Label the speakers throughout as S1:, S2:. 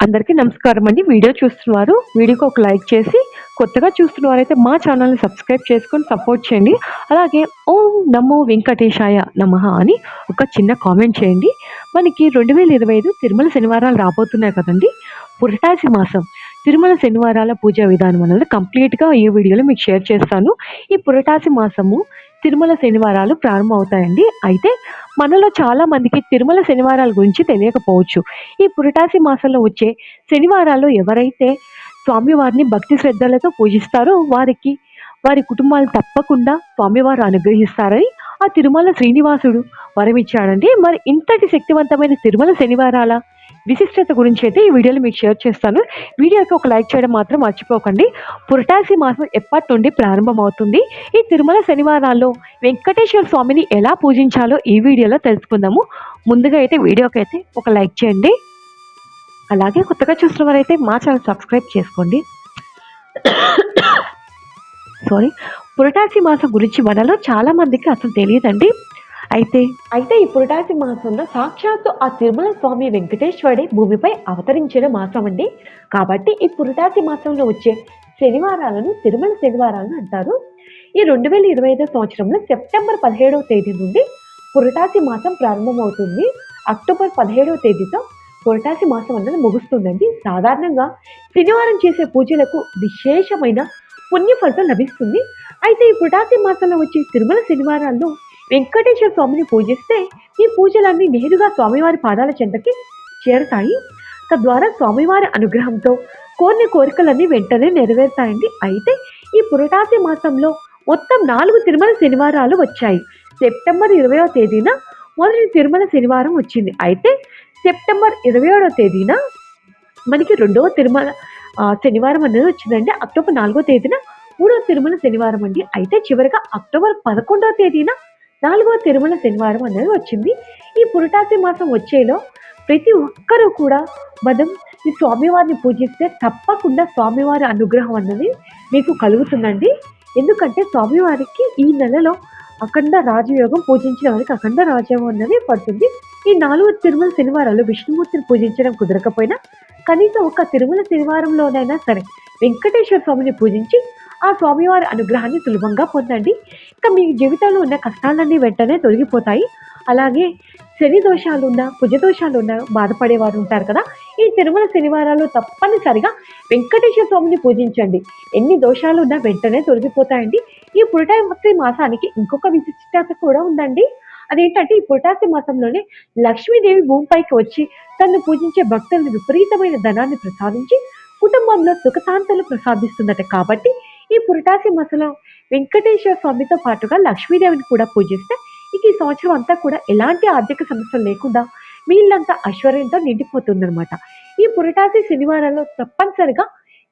S1: అందరికీ నమస్కారం అండి. వీడియో చూస్తున్నారు వీడియోకి ఒక లైక్ చేసి కొత్తగా చూస్తున్న వారైతే మా ఛానల్ని సబ్స్క్రైబ్ చేసుకొని సపోర్ట్ చేయండి. అలాగే ఓం నమో వెంకటేశాయ నమః అని ఒక చిన్న కామెంట్ చేయండి. మనకి రెండు వేల ఇరవై ఐదు తిరుమల శనివారాలు రాబోతున్నాయి కదండి. పురటాసి మాసం. తిరుమల శనివారాల పూజా విధానం అనేది కంప్లీట్గా ఈ వీడియోలో మీకు షేర్ చేస్తాను. ఈ పురటాసి మాసము తిరుమల శనివారాలు ప్రారంభమవుతాయండి. అయితే మనలో చాలా మందికి తిరుమల శనివారాల గురించి తెలియకపోవచ్చు. ఈ పురటాసి మాసంలో వచ్చే శనివారాలు ఎవరైతే స్వామివారిని భక్తి శ్రద్ధలతో పూజిస్తారో వారికి వారి కుటుంబాలు తప్పకుండా స్వామివారు అనుగ్రహిస్తారని ఆ తిరుమల శ్రీనివాసుడు వరమిచ్చాడండి. మరి ఇంతటి శక్తివంతమైన తిరుమల శనివారాల విశిష్టత గురించి అయితే ఈ వీడియోలో మీకు షేర్ చేస్తాను. వీడియోకి ఒక లైక్ చేయడం మాత్రం మర్చిపోకండి. పురటాసి మాసం ఎప్పటి నుండి ప్రారంభమవుతుంది? ఈ తిరుమల శనివారాల్లో వెంకటేశ్వర స్వామిని ఎలా పూజించాలో ఈ వీడియోలో తెలుసుకుందాము. ముందుగా అయితే వీడియోకి అయితే ఒక లైక్ చేయండి. అలాగే కొత్తగా చూసిన వారైతే మా ఛానల్ సబ్స్క్రైబ్ చేసుకోండి. సారీ పురటాసి మాసం గురించి మనలో చాలా మందికి అసలు తెలియదండి. అయితే? అయితే ఈ పురటాసి మాసంలో సాక్షాత్తు ఆ తిరుమల స్వామి వెంకటేశ్వరుడే భూమిపై అవతరించిన మాసం అండి కాబట్టి ఈ పురటాసి మాసంలో వచ్చే శనివారాలను తిరుమల శనివారాలను అంటారు. ఈ రెండు వేల ఇరవై ఐదో సంవత్సరంలో సెప్టెంబర్ పదిహేడవ తేదీ నుండి పురటాసి మాసం ప్రారంభమవుతుంది. అక్టోబర్ పదిహేడవ తేదీతో పురటాసి మాసం అన్నది ముగుస్తుందండి. సాధారణంగా శనివారం చేసే పూజలకు విశేషమైన పుణ్య ఫలితం లభిస్తుంది. అయితే ఈ పురటాసి మాసంలో వచ్చే తిరుమల శనివారాల్లో వెంకటేశ్వర స్వామిని పూజిస్తే ఈ పూజలన్నీ నేరుగా స్వామివారి పాదాల చెంతకి చేరతాయి. తద్వారా స్వామివారి అనుగ్రహంతో కోరిన కోరికలన్నీ వెంటనే నెరవేరుతాయండి. అయితే ఈ పురటాసి మాసంలో మొత్తం నాలుగు తిరుమల శనివారాలు వచ్చాయి. సెప్టెంబర్ ఇరవయో తేదీన మొదటి తిరుమల శనివారం వచ్చింది. అయితే సెప్టెంబర్ ఇరవై ఏడవ తేదీన మనకి రెండవ తిరుమల శనివారం అనేది వచ్చిందండి. అక్టోబర్ నాలుగో తేదీన మూడవ తిరుమల శనివారం అండి. అయితే చివరిగా అక్టోబర్ పదకొండవ తేదీన నాలుగవ తిరుమల శనివారం అనేది వచ్చింది. ఈ పురటాసి మాసం వచ్చేలో ప్రతి ఒక్కరూ కూడా మనం ఈ స్వామివారిని పూజిస్తే తప్పకుండా స్వామివారి అనుగ్రహం అన్నది మీకు కలుగుతుందండి. ఎందుకంటే స్వామివారికి ఈ నెలలో అఖండ రాజయోగం పూజించిన వారికి అఖండ రాజయోగం అన్నది పడుతుంది. ఈ నాలుగు తిరుమల శనివారాలు విష్ణుమూర్తిని పూజించడం కుదరకపోయినా కనీసం ఒక తిరుమల శనివారంలోనైనా సరే వెంకటేశ్వర స్వామిని పూజించి ఆ స్వామివారి అనుగ్రహాన్ని సులభంగా పొందండి. ఇంకా మీ జీవితంలో ఉన్న కష్టాలన్నీ వెంటనే తొలగిపోతాయి. అలాగే శని దోషాలున్నా దోషాలు ఉన్న బాధపడేవారు ఉంటారు కదా. ఈ తిరుమల శనివారాలు తప్పనిసరిగా వెంకటేశ్వర స్వామిని పూజించండి. ఎన్ని దోషాలు ఉన్నా వెంటనే తొలగిపోతాయండి. ఈ పురటాసి మాసానికి ఇంకొక విశిష్టత కూడా ఉందండి. అదేంటంటే ఈ పురటాసి మాసంలోనే లక్ష్మీదేవి భూమిపైకి వచ్చి తను పూజించే భక్తులను విపరీతమైన ధనాన్ని ప్రసాదించి కుటుంబంలో సుఖశాంతులు ప్రసాదిస్తుందట కాబట్టి ఈ పురటాసి మసలో వెంకటేశ్వర స్వామితో పాటుగా లక్ష్మీదేవిని కూడా పూజిస్తే ఇక ఈ సంవత్సరం అంతా కూడా ఎలాంటి ఆర్థిక సమస్యలు లేకుండా వీళ్ళంతా ఐశ్వర్యంతో నిండిపోతుందన్నమాట. ఈ పురటాసి శనివారంలో తప్పనిసరిగా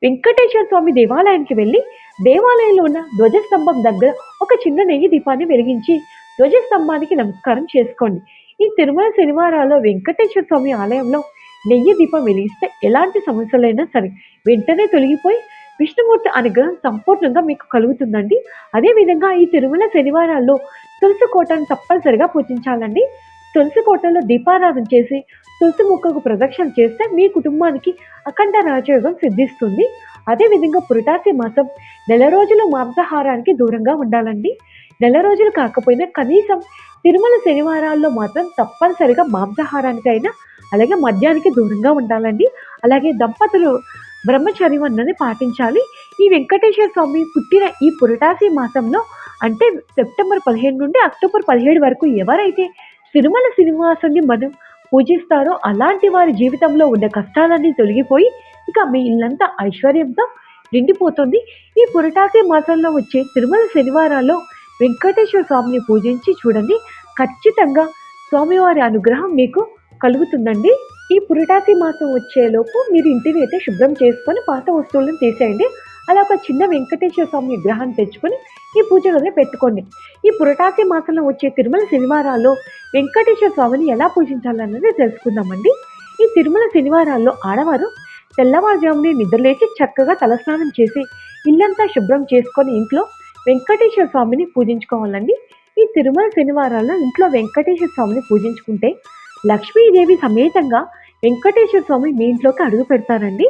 S1: వెంకటేశ్వర స్వామి దేవాలయానికి వెళ్ళి దేవాలయంలో ఉన్న ధ్వజస్తంభం దగ్గర ఒక చిన్న నెయ్యి దీపాన్ని వెలిగించి ధ్వజస్తంభానికి నమస్కారం చేసుకోండి. ఈ తిరుమల శనివారాల్లో వెంకటేశ్వర స్వామి ఆలయంలో నెయ్యి దీపం వెలిగిస్తే ఎలాంటి సమస్యలైనా సరే వెంటనే తొలగిపోయి విష్ణుమూర్తి అనుగ్రహం సంపూర్ణంగా మీకు కలుగుతుందండి. అదేవిధంగా ఈ తిరుమల శనివారాల్లో తులసి కోటను తప్పనిసరిగా పూజించాలండి. తులసి కోటలో దీపారాధన చేసి తులసి మొక్కకు ప్రదక్షిణ చేస్తే మీ కుటుంబానికి అఖండ రాజయోగం సిద్ధిస్తుంది. అదేవిధంగా పురటాసి మాసం నెల రోజులు మాంసాహారానికి దూరంగా ఉండాలండి. నెల రోజులు కాకపోయినా కనీసం తిరుమల శనివారాల్లో మాత్రం తప్పనిసరిగా మాంసాహారానికైనా అలాగే మద్యానికి దూరంగా ఉండాలండి. అలాగే దంపతులు బ్రహ్మచర్యం అన్నది పాటించాలి. ఈ వెంకటేశ్వర స్వామి పుట్టిన ఈ పురటాసి మాసంలో అంటే సెప్టెంబర్ పదిహేను నుండి అక్టోబర్ పదిహేడు వరకు ఎవరైతే తిరుమల శ్రీనివాసుని మనం పూజిస్తారో అలాంటి వారి జీవితంలో ఉన్న కష్టాలన్నీ తొలగిపోయి ఇక మీ ఇల్లంతా ఐశ్వర్యంతో నిండిపోతుంది. ఈ పురటాసి మాసంలో వచ్చే తిరుమల శనివారాల్లో వెంకటేశ్వర స్వామిని పూజించి చూడండి. ఖచ్చితంగా స్వామివారి అనుగ్రహం మీకు కలుగుతుందండి. ఈ పురిటాకి మాసం వచ్చేలోపు మీరు ఇంటిని అయితే శుభ్రం చేసుకొని పాత వస్తువులను తీసేయండి. అలా ఒక చిన్న వెంకటేశ్వర స్వామి విగ్రహాన్ని తెచ్చుకొని ఈ పూజ గదిలో పెట్టుకోండి. ఈ పురటాకి మాసంలో వచ్చే తిరుమల శనివారాల్లో వెంకటేశ్వర స్వామిని ఎలా పూజించాలన్నది తెలుసుకుందామండి. ఈ తిరుమల శనివారాల్లో ఆడవారు తెల్లవారుజామునే నిద్రలేచి చక్కగా తలస్నానం చేసి ఇల్లంతా శుభ్రం చేసుకొని ఇంట్లో వెంకటేశ్వర స్వామిని పూజించుకోవాలండి. ఈ తిరుమల శనివారాల్లో ఇంట్లో వెంకటేశ్వర స్వామిని పూజించుకుంటే లక్ష్మీదేవి సమేతంగా వెంకటేశ్వర స్వామి మీ ఇంట్లోకి అడుగు పెడతారండి.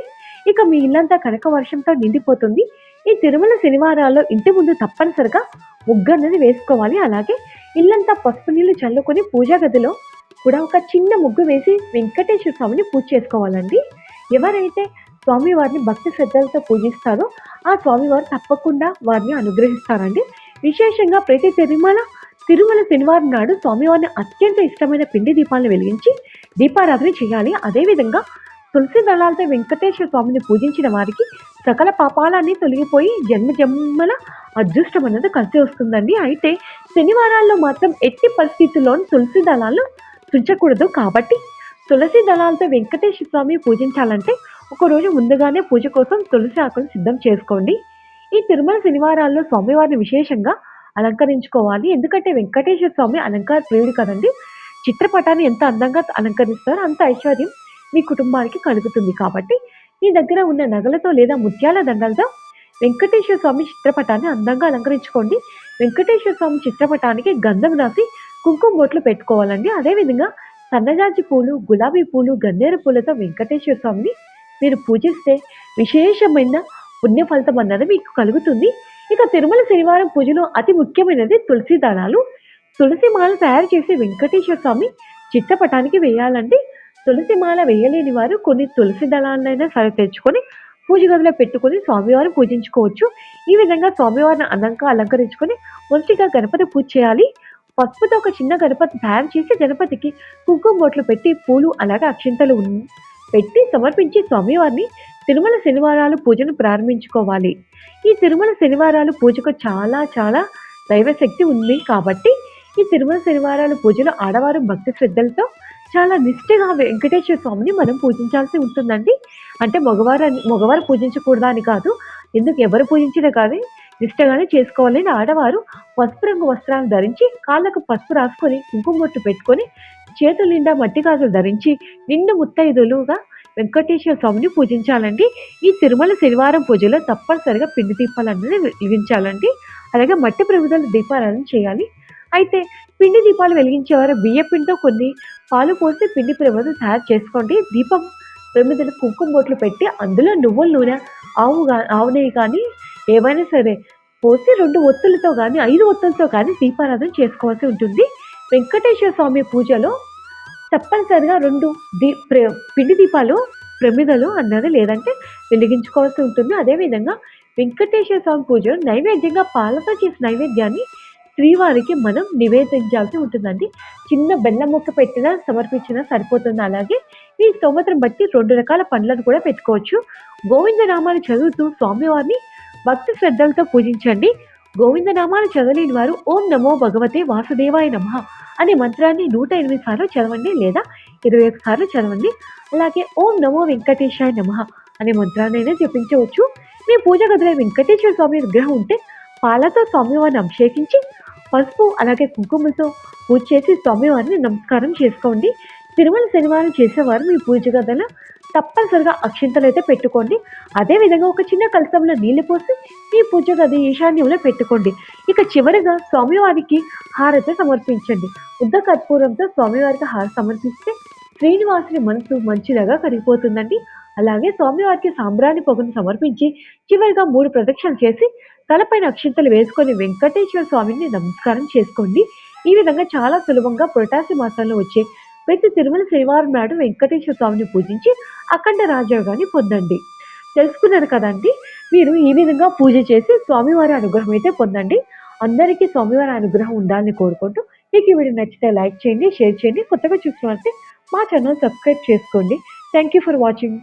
S1: ఇక మీ ఇల్లంతా కనక వర్షంతో నిండిపోతుంది. ఈ తిరుమల శనివారాల్లో ఇంటి ముందు తప్పనిసరిగా ముగ్గు అనేది వేసుకోవాలి. అలాగే ఇల్లంతా పసుపు నీళ్ళు చల్లుకొని పూజా గదిలో కూడా ఒక చిన్న ముగ్గు వేసి వెంకటేశ్వర స్వామిని పూజ చేసుకోవాలండి. ఎవరైతే స్వామివారిని భక్తి శ్రద్ధలతో పూజిస్తారో ఆ స్వామివారు తప్పకుండా వారిని అనుగ్రహిస్తారండి. విశేషంగా ప్రతి తిరుమల తిరుమల శనివారం నాడు స్వామివారిని అత్యంత ఇష్టమైన పిండి దీపాలను వెలిగించి దీపారాధన చేయాలి. అదేవిధంగా తులసి దళాలతో వెంకటేశ్వర స్వామిని పూజించిన వారికి సకల పాపాలన్నీ తొలగిపోయి జన్మ జన్మల అదృష్టం అన్నది కలిసి వస్తుందండి. అయితే శనివారాల్లో మాత్రం ఎట్టి పరిస్థితుల్లోనూ తులసి దళాలు తుంచకూడదు. కాబట్టి తులసి దళాలతో వెంకటేశ్వర స్వామి పూజించాలంటే ఒకరోజు ముందుగానే పూజ కోసం తులసి ఆకులు సిద్ధం చేసుకోండి. ఈ తిరుమల శనివారాల్లో స్వామివారిని విశేషంగా అలంకరించుకోవాలి. ఎందుకంటే వెంకటేశ్వర స్వామి అలంకార ప్రియుడు కదండి. చిత్రపటాన్ని ఎంత అందంగా అలంకరిస్తారో అంత ఐశ్వర్యం మీ కుటుంబానికి కలుగుతుంది కాబట్టి మీ దగ్గర ఉన్న నగలతో లేదా ముత్యాల దండలతో వెంకటేశ్వర స్వామి చిత్రపటాన్ని అందంగా అలంకరించుకోండి. వెంకటేశ్వర స్వామి చిత్రపటానికి గంధం రాసి కుంకుమ బొట్లు పెట్టుకోవాలండి. అదేవిధంగా సన్నజాజి పూలు గులాబీ పూలు గన్నేరు పూలతో వెంకటేశ్వర స్వామిని మీరు పూజిస్తే విశేషమైన పుణ్య ఫలితం అన్నది మీకు కలుగుతుంది. ఇక తిరుమల శనివారం పూజలో అతి ముఖ్యమైనది తులసి దళాలు తులసి మాల తయారు చేసి వెంకటేశ్వర స్వామి చిత్రపటానికి వేయాలండి తులసి మాల వేయలేని వారు కొన్ని తులసి దళాలైనా సరే తెచ్చుకొని పూజ గదిలో పెట్టుకొని స్వామివారిని పూజించుకోవచ్చు. ఈ విధంగా స్వామివారిని అందంగా అలంకరించుకొని మొదటిగా గణపతి పూజ చేయాలి. పసుపుతో ఒక చిన్న గణపతి తయారు చేసి గణపతికి కుంకుమ బొట్లు పెట్టి పూలు అలాగే అక్షింతలు పెట్టి సమర్పించి స్వామివారిని తిరుమల శనివారాలు పూజను ప్రారంభించుకోవాలి. ఈ తిరుమల శనివారాలు పూజకు చాలా చాలా దైవశక్తి ఉంది కాబట్టి ఈ తిరుమల శనివారాలు పూజలో ఆడవారు భక్తి శ్రద్ధలతో చాలా నిష్ఠగా వెంకటేశ్వర స్వామిని మనం పూజించాల్సి ఉంటుందండి. అంటే మగవారు అని- మగవారు పూజించకూడదా అని కాదు. ఎందుకు? ఎవరు పూజించినా కానీ నిష్ఠగానే చేసుకోవాలని ఆడవారు పసుపు రంగు వస్త్రాలు ధరించి కాళ్ళకు పసుపు రాసుకొని కుంకుమ బొట్టు పెట్టుకొని చేతుల నిండా మట్టి గాజులు ధరించి నిండు ముత్తైదులుగా వెంకటేశ్వర స్వామిని పూజించాలండి. ఈ తిరుమల శనివారం పూజలో తప్పనిసరిగా పిండి దీపాలు అనేది వెలిగించాలండి. అలాగే మట్టి ప్రమిదల దీపారాధన చేయాలి. అయితే పిండి దీపాలు వెలిగించేవారు బియ్య పిండితో కొన్ని పాలు పోసి పిండి ప్రమిదలు తయారు చేసుకోండి. దీపం ప్రమిదలు కుంకుమ బొట్లు పెట్టి అందులో నువ్వుల నూనె ఆవు గా- ఆవు నెయ్యి కానీ ఏవైనా సరే పోసి రెండు ఒత్తులతో కానీ ఐదు ఒత్తులతో కానీ దీపారాధన చేసుకోవాల్సి ఉంటుంది. వెంకటేశ్వర స్వామి పూజలో తప్పనిసరిగా రెండు దీ పిండి దీపాలు ప్రమిదలు అన్నది లేదంటే వెలిగించుకోవాల్సి ఉంటుంది. అదేవిధంగా వెంకటేశ్వర స్వామి పూజ నైవేద్యంగా పాలతో చేసిన నైవేద్యాన్ని శ్రీవారికి మనం నివేదించాల్సి ఉంటుందండి. చిన్న బెల్లం ముక్క పెట్టినా సమర్పించినా సరిపోతుంది. అలాగే ఈ స్తోమత్రం బట్టి రెండు రకాల పండ్లను కూడా పెట్టుకోవచ్చు. గోవిందనామాలు చదువుతూ స్వామివారిని భక్తి శ్రద్ధలతో పూజించండి. గోవిందనామాలు చదవలేని వారు ఓం నమో భగవతే వాసుదేవాయ నమ. అనే మంత్రాన్ని నూట ఎనిమిది సార్లు చదవండి లేదా ఇరవై ఒక సార్లు చదవండి. అలాగే ఓం నమో వెంకటేశాయ నమ అనే మంత్రాన్ని అయినా జపించవచ్చు. మీ పూజ గదిలో వెంకటేశ్వర స్వామి విగ్రహం ఉంటే పాలతో స్వామివారిని అభిషేకించి పసుపు అలాగే కుంకుమతో పూజ చేసి స్వామివారిని నమస్కారం చేసుకోండి. తిరుమల శనివారం చేసేవారు మీ పూజ గదిలో. తప్పనిసరిగా అక్షింతలు అయితే పెట్టుకోండి. అదేవిధంగా ఒక చిన్న కలసంలో నీళ్ళు పోసి మీ పూజ గది ఈశాన్యంలో పెట్టుకోండి. ఇక చివరిగా స్వామివారికి హారతి సమర్పించండి. ఉద్ద కర్పూరంతో స్వామివారికి హార సమర్పిస్తే శ్రీనివాసుని మనసు మంచిదగా కరిగిపోతుందండి. అలాగే స్వామివారికి సాంబ్రాణి పొగను సమర్పించి చివరిగా మూడు ప్రదక్షిణలు చేసి తలపైన అక్షింతలు వేసుకొని వెంకటేశ్వర స్వామిని నమస్కారం చేసుకోండి. ఈ విధంగా చాలా సులభంగా పొటాసి మాసంలో వచ్చే ప్రతి తిరుమల శనివారం నాడు వెంకటేశ్వర స్వామిని పూజించి అఖండ రాజయోగాన్ని పొందండి. తెలుసుకున్నారు కదండి? మీరు ఈ విధంగా పూజ చేసి స్వామివారి అనుగ్రహం అయితే పొందండి. అందరికీ స్వామివారి అనుగ్రహం ఉండాలని కోరుకుంటూ మీకు ఈ వీడియో నచ్చితే లైక్ చేయండి షేర్ చేయండి కొత్తగా చూసినట్లయితే మా ఛానల్ సబ్స్క్రైబ్ చేసుకోండి. Thank you for watching